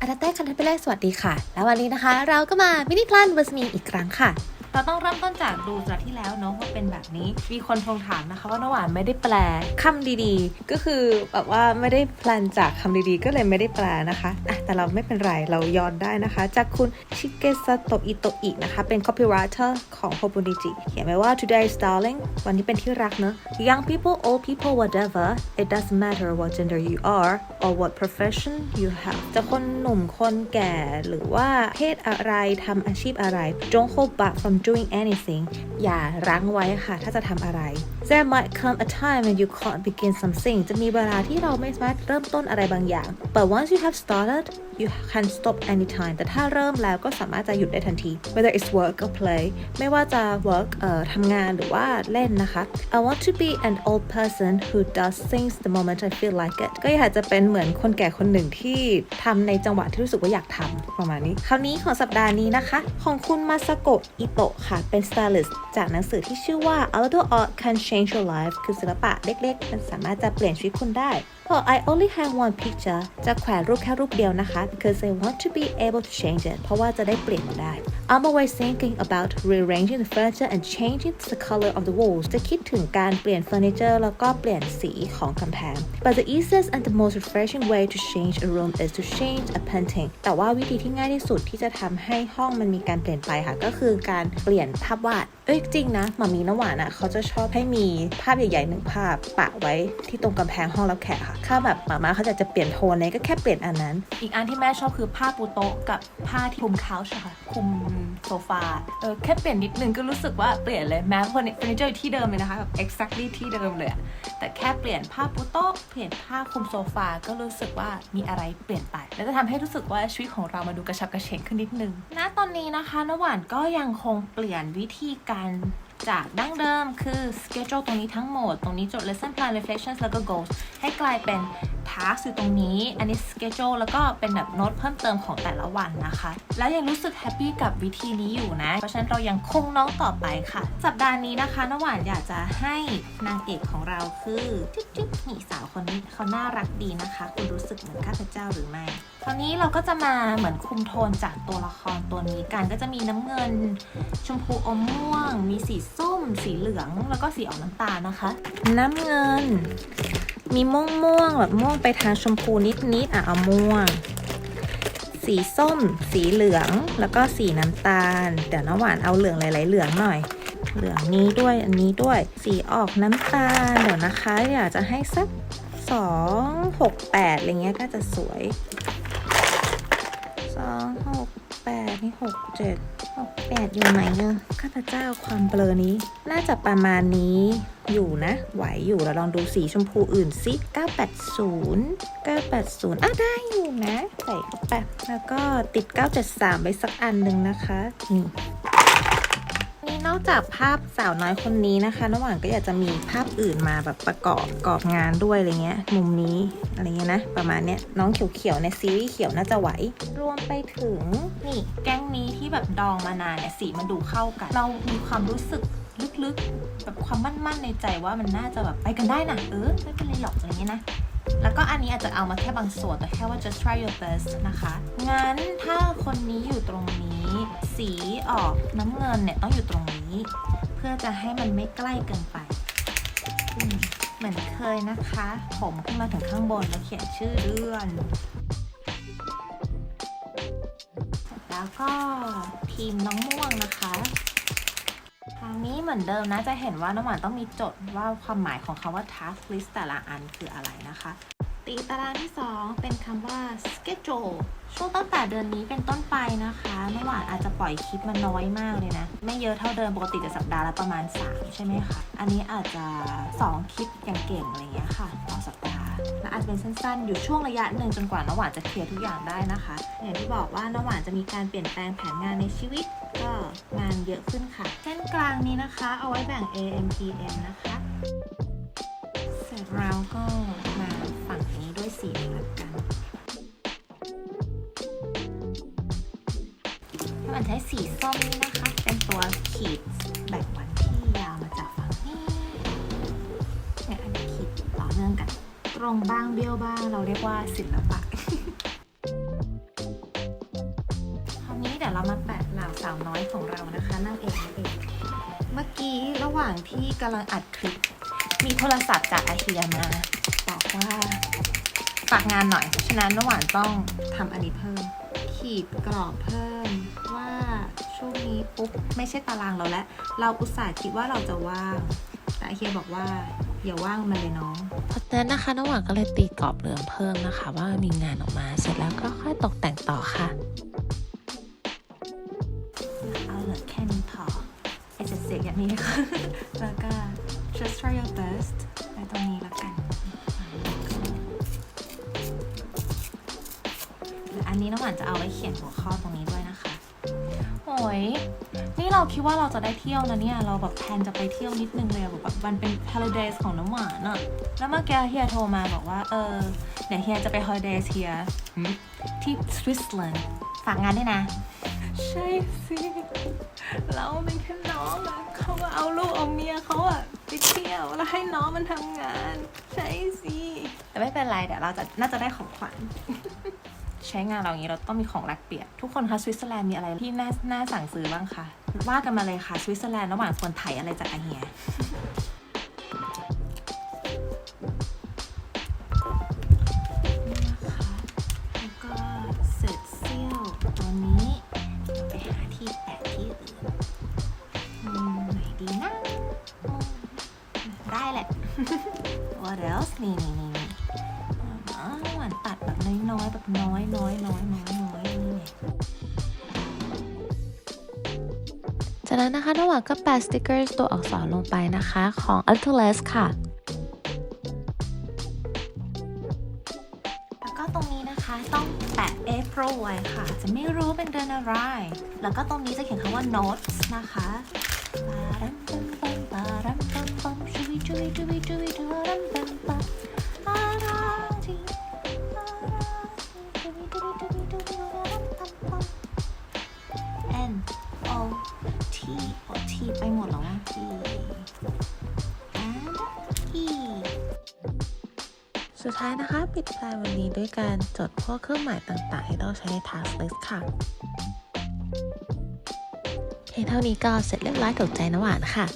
อาราเต้คันเทเปเล่สวัสดีค่ะ แล้ววันนี้นะคะ เราก็มามินิพลันเวอร์สมีอีกครั้งค่ะ เราต้องเริ่มต้นจากดูจากที่แล้วเนาะว่าเป็นแบบนี้ มีคนทวงถามนะคะว่าน้ำหวานไม่ได้แปลคำดีๆ ก็คือแบบว่าไม่ได้แปลนจากคำดีๆ ก็เลยไม่ได้แปลนะคะอะแต่เราไม่เป็นไรเราย้อนได้นะคะ จากคุณชิเกซาโตอิโตอินะคะ เป็น copywriter ของ h o b u n i j i เขียนไว้ว่า today is darling วันนี้เป็นที่รักเนอะ young people old people whatever it doesn't matter what gender you are or what profession you have จะคนหนุ่มคนแก่หรือว่าเพศอะไรทำอาชีพอะไร don't hold back from doing anything อย่ารั้งไว้ค่ะ ถ้าจะทำอะไร there might come a time when you can't begin something จะมีเวลาที่เราไม่สามารถเริ่มต้นอะไรบางอย่าง but once you have started you can stop anytime แต่ถ้าเริ่มแล้วก็สามารถจะหยุดได้ทันที whether it's work or play ไม่ว่าจะ work เอ่อทำงานหรือว่าเล่นนะคะ I want to be an old person who does things the moment I feel like it ก็อยากจะเป็นเหมือนคนแก่คนหนึ่งที่ทำในจังหวะที่รู้สึกว่าอยากทำประมาณนี้ คราวนี้ของสัปดาห์นี้นะคะ ของคุณมาสโกะอิโตะค่ะ เป็น stylist จากหนังสือที่ชื่อว่า A Little Art Can Change Your Life คือศิลปะเล็กๆ มันสามารถจะเปลี่ยนชีวิตคุณได้ Well, I only have one picture จะแขวนรูปแค่รูปเดียวนะคะ because I want to be able to change it เพราะว่าจะได้เปลี่ยนมันได้ I'm always thinking about rearranging the furniture and changing the color of the walls จะคิดถึงการเปลี่ยนเฟอร์นิเจอร์แล้วก็เปลี่ยนสีของกำแพง But the easiest and the most refreshing way to change a room is to change a painting แต่ว่าวิธีที่ง่ายที่สุดที่จะทำให้ห้องมันมีการเปลี่ยนไปค่ะ ก็คือการเปลี่ยนภาพวาด เอ้ยจริงนะมามีน้ำหวานอะ่ะเขาจะชอบให้มีภาพใหญ่ๆหนึ่งภาพปะไว้ที่ตรงกำแพงห้องรับแขกค่ะถ้าแบบหมามาเขาจะจะเปลี่ยนโทนอะไรก็แค่เปลี่ยนอันนั้น อีกอันที่แม่ชอบคือผ้าปูโต๊ะกับผ้าที่คลุมเคาชค่ะคลุมโซฟาเออแค่เปลี่ยนนิดนึงก็รู้สึกว่าเปลี่ยนเลยแม้เฟอร์นิเจอร์อยู่ที่เดิมเลยนะคะแบบ exactly ที่เดิมเลยอะแต่แค่เปลี่ยนผ้าปูโต๊ะเปลี่ยนผ้าคลุมโซฟาก็รู้สึกว่ามีอะไรเปลี่ยนไปแล้วจะทำให้รู้สึกว่าชีวิตของเรามาดูกระชับกระเฉงขึ้นนิดนึงณตอนนี้นะคะน้ำหวานก็ยังคงเปลี่ยนวิธีการ จากดั้งเดิมคือ schedule ตรงนี้ทั้งหมด ตรงนี้จด lesson plan reflections แล้วก็ goals ให้กลายเป็น task อยู่ตรงนี้ อันนี้ schedule แล้วก็เป็นแบบโน้ตเพิ่มเติมของแต่ละวันนะคะ แล้วยังรู้สึกแฮปปี้กับวิธีนี้อยู่นะ เพราะฉะนั้นเรายังคงน้องต่อไปค่ะ สัปดาห์นี้นะคะน้ำหวานอยากจะให้นางเอกของเราคือจิ๊บจิ๊บนี่สาวคนนี้เขาน่ารักดีนะคะ คุณรู้สึกเหมือนข้าพเจ้าหรือไม่คราวนี้เราก็จะมาเหมือนคุมโทนจากตัวละครตัวนี้กันก็จะมีน้ำเงิน ชมพูอมม่วง มีสีส้ม สีเหลือง แล้วก็สีออกน้ำตาลนะคะ น้ำเงิน มีม่วงม่วงแบบม่วงไปทางชมพูนิดๆอะเอาม่วง สีส้ม สีเหลืองแล้วก็สีน้ำตาล เดี๋ยวน้ำหวานเอาเหลืองหลายๆเหลืองหน่อย เหลืองนี้ด้วยอันนี้ด้วย สีออกน้ำตาลเดี๋ยวนะคะอยากจะให้สักสองหกแปดอะไรเงี้ยก็จะสวยสองหก แปดนี่หกเจ็ดหกแปดอยู่ไหนอะข้าพเจ้าความเบลอนี้ น่าจะประมาณนี้อยู่นะ ไหวอยู่เราลองดูสีชมพูอื่นสิ980 980อะได้อยู่นะ ใส่เข้าไปแล้วก็ติด 973ไว้สักอันหนึ่งนะคะนี่ นี่นอกจากภาพสาวน้อยคนนี้นะคะระหว่างก็อยากจะมีภาพอื่นมาแบบประกอบประกอบงานด้วยอะไรเงี้ย มุมนี้อะไรเงี้ยนะ ประมาณเนี้ยน้องเขียวๆในซีรีส์เขียวน่าจะไหว รวมไปถึงนี่แก๊งนี้ที่แบบดองมานานเนี่ยสีมันดูเข้ากัน เรามีความรู้สึกลึกๆ แบบความมั่นๆในใจว่ามันน่าจะแบบไปกันได้นะเออไม่เป็นไรหรอกอะไรเงี้ยนะแล้วก็อันนี้อาจจะเอามาแค่บางส่วนแต่แค่ว่า just try your best นะคะงั้นถ้าคนนี้อยู่ตรงนี้ สีออกน้ำเงินเนี่ยต้องอยู่ตรงนี้ เพื่อจะให้มันไม่ใกล้เกินไป เหมือนเคยนะคะ ผมขึ้นมาถึงข้างบนแล้วเขียนชื่อเลื่อนแล้วก็ทีมน้องม่วงนะคะคราวนี้เหมือนเดิมนะจะเห็นว่าน้ำหวานต้องมีจดว่าความหมายของคำว่า task list แต่ละอันคืออะไรนะคะ ตีตารางที่ 2 เป็นคำว่า schedule ช่วงตั้งแต่เดือนนี้เป็นต้นไปนะคะน้ำหวานอาจจะปล่อยคลิปมาน้อยมากเลยนะ ไม่เยอะเท่าเดิมปกติจะสัปดาห์ละประมาณ 3 ใช่ไหมคะ อันนี้อาจจะ 2 คลิปอย่างเก่งอะไรเงี้ยค่ะต่อสัปดาห์และอาจจะเป็นสั้นๆ อยู่ช่วงระยะหนึ่งจนกว่าน้ำหวานจะเคลียร์ทุกอย่างได้นะคะ อย่างที่บอกว่าน้ำหวานจะมีการเปลี่ยนแปลงแผนงานในชีวิตก็งานเยอะขึ้นค่ะ เส้นกลางนี้นะคะ เอาไว้แบ่ง AM PM นะคะ เสร็จแล้วก็มาฝั่งนี้ สีเหมือนกันให้มันใช้สีส้มนี่นะคะ เป็นตัวขีดแบ่งวันที่ยาวมาจากฝั่งนี้เนี่ยอันนี้ขีดต่อเนื่องกัน ตรงบ้างเบี้ยวบ้างเราเรียกว่าศิลปะคราวนี้เดี๋ยวเรามาแปะเหล่าสาวน้อยของเรานะคะนั่งเองนั่งเอง เมื่อกี้ระหว่างที่กำลังอัดคลิป มีโทรศัพท์จากอาเฮียมาบอกว่า ฝากงานหน่อย ฉะนั้นระหว่างต้องทำอันนี้เพิ่ม ขีดกรอบเพิ่มว่าช่วงนี้ปุ๊บไม่ใช่ตารางเราแล้ว เราอุตส่าห์คิดว่าเราจะว่าง แต่เฮียบอกว่าอย่าว่างมาเลยน้อง เพราะฉะนั้นนะคะน้องหวานก็เลยตีกรอบเหลืองเพิ่มนะคะ ว่ามีงานออกมาเสร็จแล้วก็ค่อยตกแต่งต่อค่ะ ออันนี้น้องหวานจะเอาไว้เขียนหัวข้อตรงนี้ด้วยนะคะโอ้ยนี่เราคิดว่าเราจะได้เที่ยวนะเนี่ย เราแบบแพลนจะไปเที่ยวนิดนึงเลยอะแบบมันเป็น holidays ของน้ำหวานอะแล้วเมื่อกี้เฮียโทรมาบอกว่า เออ เดี๋ยวเฮียจะไป holidays เฮียที่สวิตเซอร์แลนด์ฝากงานด้วยนะ ใช่สิเราเป็นแค่น้องอะเขาก็เอาลูกเอาเมียเขาอะไปเที่ยวแล้วให้น้องมันทำงาน ใช่สิแต่ไม่เป็นไรเดี๋ยวเราจะน่าจะได้ของขวัญ ใช้งานเราอย่างนี้เราต้องมีของแลกเปลี่ยนทุกคนคะสวิตเซอร์แลนด์มีอะไรที่น่าน่าสั่งซื้อบ้างคะว่ากันมาเลยค่ะสวิตเซอร์แลนด์ระหว่างควรไถ่ายอะไรจากอาเฮียนะคะแล้วก็เศษเสี้ยวตัวนี้ไปหาที่แปะที่อื่นไหนดีนะได้แหละ What else นี่นี่ น้อยแบบน้อยน้อยน้อยน้อยน้อยนี่ไงจากนั้นนะคะน้องหวานก็แปะสติกเกอร์ตัวอักษรลงไปนะคะของ a t l a s ค่ะ แล้วก็ตรงนี้นะคะต้องแปะ April ไว้ค่ะ จะไม่รู้เป็นเดือนอะไร แล้วก็ตรงนี้จะเขียนคำว่า notes นะคะปารัมปัมปัมปารัมปัมปัมชุยชุยชุยชุยชุย สุดท้ายนะคะ ปิดปลายวันนี้ด้วยการจดพวกเครื่องหมายต่างๆ ที่ต้องใช้ใน task list ค่ะเพียงเท่านี้ก็เสร็จเรียบร้อยถูกใจน้ำหวานค่ะ